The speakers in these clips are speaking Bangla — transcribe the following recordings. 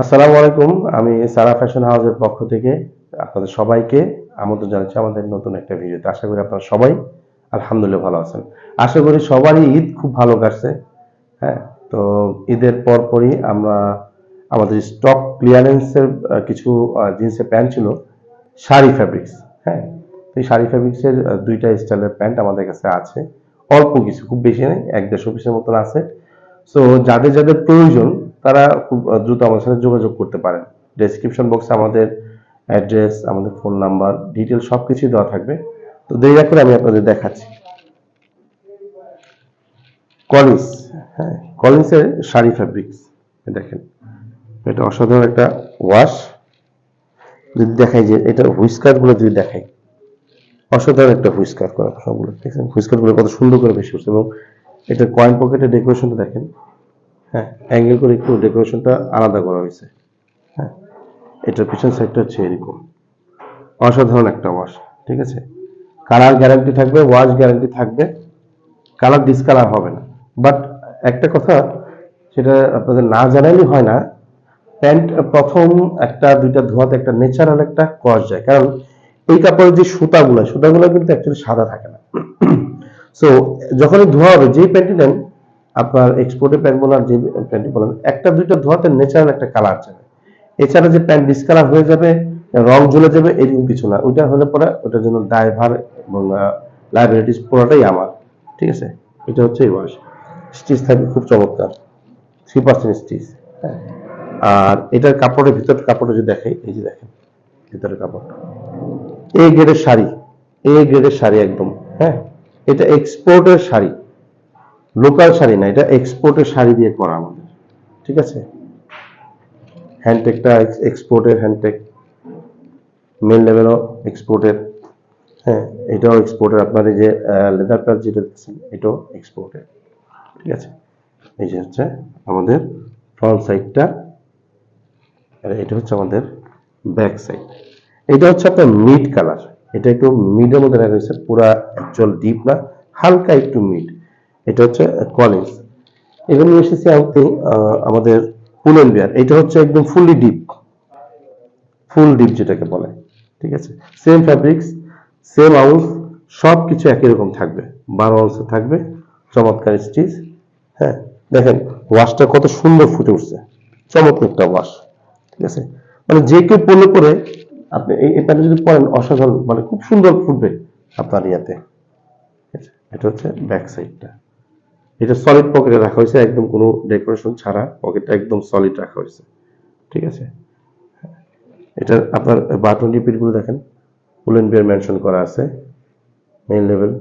আসসালামু আলাইকুম। আমি সারা ফ্যাশন হাউসের পক্ষ থেকে আপনাদের সবাইকে আমন্ত্রণ জানাচ্ছি আমাদের নতুন একটা ভিডিওতে। আশা করি আপনারা সবাই আলহামদুলিল্লাহ ভালো আছেন। আশা করি সবারই ঈদ খুব ভালো কাটছে হ্যাঁ? তো ঈদের পরপরই আমরা আমাদের স্টক ক্লিয়ারেন্সের কিছু জিন্সের প্যান্ট ছিল, শাড়ি ফ্যাব্রিক্স হ্যাঁ? এই শাড়ি ফ্যাব্রিক্সের দুইটা স্টাইলের প্যান্ট আমাদের কাছে আছে। অল্প কিছু, খুব বেশি নেই এক দেড়শো পিসের মতন আছে। সো যাদের যাদের প্রয়োজন তারা খুব দ্রুত আমাদের সাথে যোগাযোগ করতে পারেন। ডেসক্রিপশন বক্সে আমাদের অ্যাড্রেস আমাদের ফোন নাম্বার ডিটেল সব কিছুই দেওয়া থাকবে। তো দেরি না করে আমি আপনাদের দেখাচ্ছি। কলিন্স হ্যাঁ কলিন্সের শাড়ি ফ্যাব্রিক্স দেখেন। এটা অসাধারণ একটা ওয়াশ যদি দেখাই যে, এটা হুইস্কারগুলো যদি দেখাই। অসাধারণ একটা হুইস্কার করা সবগুলো, দেখছেন? হুইস্কারগুলো কত সুন্দর করে বেশি করছে এবং এটা কয়েন পকেটের ডেকোরেশনটা দেখেন। হ্যাঁ অ্যাঙ্গেল করে একটু ডেকোরেশনটা আলাদা করা হয়েছে। হ্যাঁ এটার পিছন সাইডটা হচ্ছে এরকম। অসাধারণ একটা ওয়াশ ঠিক আছে? কালার গ্যারান্টি থাকবে ওয়াশ গ্যারান্টি থাকবে। কালার ডিসকালার হবে না। বাট একটা কথা, সেটা আপনাদের না জানাইলে হয় না, প্যান্ট প্রথম একটা, দুইটা ধোয়াতে একটা ন্যাচারাল একটা কস যায়। কারণ এই কাপড়ের যে সুতাগুলো সুতাগুলো কিন্তু অ্যাকচুয়ালি সাদা থাকে না। সো যখনই ধোয়া হবে, যেই প্যান্টটি নেন আপনার এক্সপোর্টে প্যান্ট বলেন যে প্যান্টটি বলেন একটা দুইটা ধোয়াতে ন্যাচারাল একটা কালার যাবে এছাড়া যে প্যান্ট ডিসকালার হয়ে যাবে, রং জ্বলে যাবে, এরকম কিছু না। ওইটা হলে পরে ওটার জন্য ড্রাইভার এবং লাইবিলিটিস পুরোটাই আমার। ঠিক আছে? এটা হচ্ছে এই ওয়াশ স্টিচ থাকবে খুব চমৎকার। থ্রি পার্সেন্ট স্টিচ আর এটার কাপড়ের ভিতর কাপড়টা যদি দেখে, এই যে দেখেন, ভিতরের কাপড়। এ গ্রেডের শাড়ি। এ গ্রেডের শাড়ি একদম। হ্যাঁ? এটা এক্সপোর্টের শাড়ি। লোকাল শাড়ি না, এটা এক্সপোর্টের শাড়ি দিয়ে করা আমাদের, ঠিক আছে? হ্যান্ডটেকটা এক্সপোর্টের হ্যান্ডটেক মেন লেভেলও এক্সপোর্টের হ্যাঁ এটাও এক্সপোর্টের আপনার এই যে লেদার প্লাস যেটা দেখছেন, এটাও এক্সপোর্টের ঠিক আছে? এই যে হচ্ছে আমাদের ফ্রন্ট সাইডটা আর এটা হচ্ছে আমাদের ব্যাক সাইড এটা হচ্ছে আপনার মিড কালার এটা একটু মিডের মধ্যে রাখা হয়েছে পুরা অ্যাকচুয়াল ডিপ না, হালকা একটু মিড এটা হচ্ছে কলিন্স এখানে নিয়ে এসেছি আহ, আমাদের পুলেন বিয়ার এটা হচ্ছে একদম ফুললি ডিপ ফুল ডিপ যেটাকে বলে। ঠিক আছে? সেম ফ্যাব্রিক্স সেম আউন্স সব কিছু একই রকম থাকবে। বারো আউন্সে থাকবে। চমৎকার স্টিচ হ্যাঁ দেখেন ওয়াশটা কত সুন্দর ফুটে উঠছে। চমৎকার একটা ওয়াশ ঠিক আছে? মানে যে কেউ পরলে পরে আপনি এই প্যান্টটা যদি পরেন অসাধারণ মানে খুব সুন্দর ফুটবে আপনার ইয়াতে। এটা হচ্ছে ব্যাক সাইডটা এটা সলিড পকেটে রাখা হয়েছে, একদম কোনো ডেকোরেশন ছাড়া পকেটটা একদম সলিড রাখা হয়েছে। ঠিক আছে? এটা আপনার বাটন রিপিটগুলো দেখেন উলেন বিয়ার মেনশন করা আছে মেইন লেভেল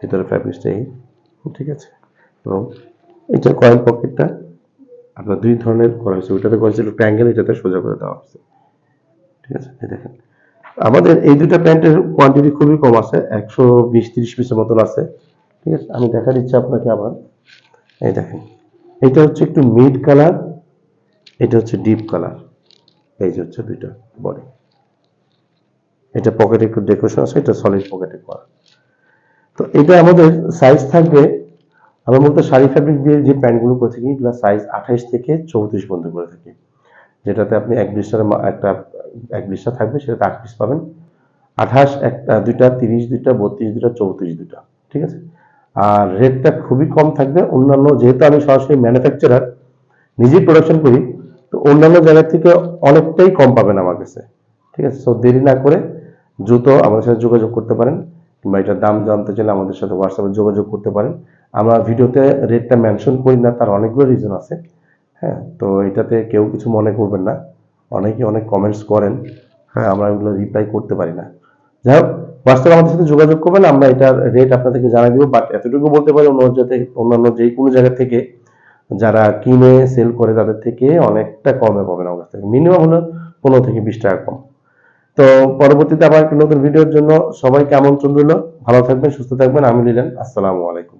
ভিতরে ফ্যাব্রিক্সটা এই ঠিক আছে? এবং এটা কয়েন পকেটটা আপনার দুই ধরনের করা হয়েছে, ওইটাতে করা হয়েছে একটু অ্যাঙ্গেল এটাতে সোজা করে দেওয়া হয়েছে। ঠিক আছে? এই দেখেন। আমাদের এই দুটো প্যান্টের কোয়ান্টিটি খুবই কম আছে, একশো বিশ, তিরিশ পিসের মতন আছে। ঠিক আছে? আমি দেখা দিচ্ছি আপনাকে আবার। এই দেখেন। এটা হচ্ছে একটু মিড কালার এটা হচ্ছে ডিপ কালার এই যে হচ্ছে দুইটা বডি এটা পকেটে একটু ডেকোরেশন আছে, এটা সলিড পকেটে করা। তো এটা আমাদের সাইজ থাকবে, আমরা মূলত শাড়ি ফ্যাব্রিক দিয়ে যে প্যান্টগুলো করে থাকি এগুলো সাইজ আঠাইশ থেকে চৌত্রিশ পর্যন্ত করে থাকি। যেটাতে আপনি এক ব্লিস্টার একটা এক ব্লিস্টার থাকবে, সেটাতে আট পিস পাবেন। আঠাশ, একটা, দুইটা, তিরিশ, দুইটা, বত্রিশ, দুইটা, চৌত্রিশ, দুইটা, ঠিক আছে? আর রেটটা খুবই কম থাকবে। অন্যান্য যেহেতু আমি সরাসরি ম্যানুফ্যাকচারার নিজেই প্রোডাকশন করি, তো অন্যান্য জায়গা থেকে অনেকটাই কম পাবেন আমার কাছে। ঠিক আছে? সো দেরি না করে দ্রুত আমাদের সাথে যোগাযোগ করতে পারেন, কিংবা এটার দাম জানতে চাইলে আমাদের সাথে হোয়াটসঅ্যাপে যোগাযোগ করতে পারেন। আমরা ভিডিওতে রেটটা মেনশন করি না, তার অনেকগুলো রিজন আছে। হ্যাঁ? তো এটাতে কেউ কিছু মনে করবেন না। অনেকে অনেক কমেন্টস করেন। হ্যাঁ আমরা এগুলো রিপ্লাই করতে পারি না। যাই হোক হোয়াটসঅ্যাপে আমাদের সাথে যোগাযোগ করবেন, আমরা এটার রেট আপনাদেরকে জানাই দিব বাট এতটুকু বলতে পারি অন্য যাতে অন্যান্য যে কোনো জায়গা থেকে যারা কিনে সেল করে তাদের থেকে অনেকটা কমে পাবেন আমার কাছ থেকে। মিনিমাম হলো পনেরো থেকে বিশ টাকা কম। তো পরবর্তীতে আবার একটা নতুন ভিডিওর জন্য সবাইকে আমন্ত্রণ রইল। ভালো থাকবেন, সুস্থ থাকবেন। আমি নিলেন আসসালামু আলাইকুম।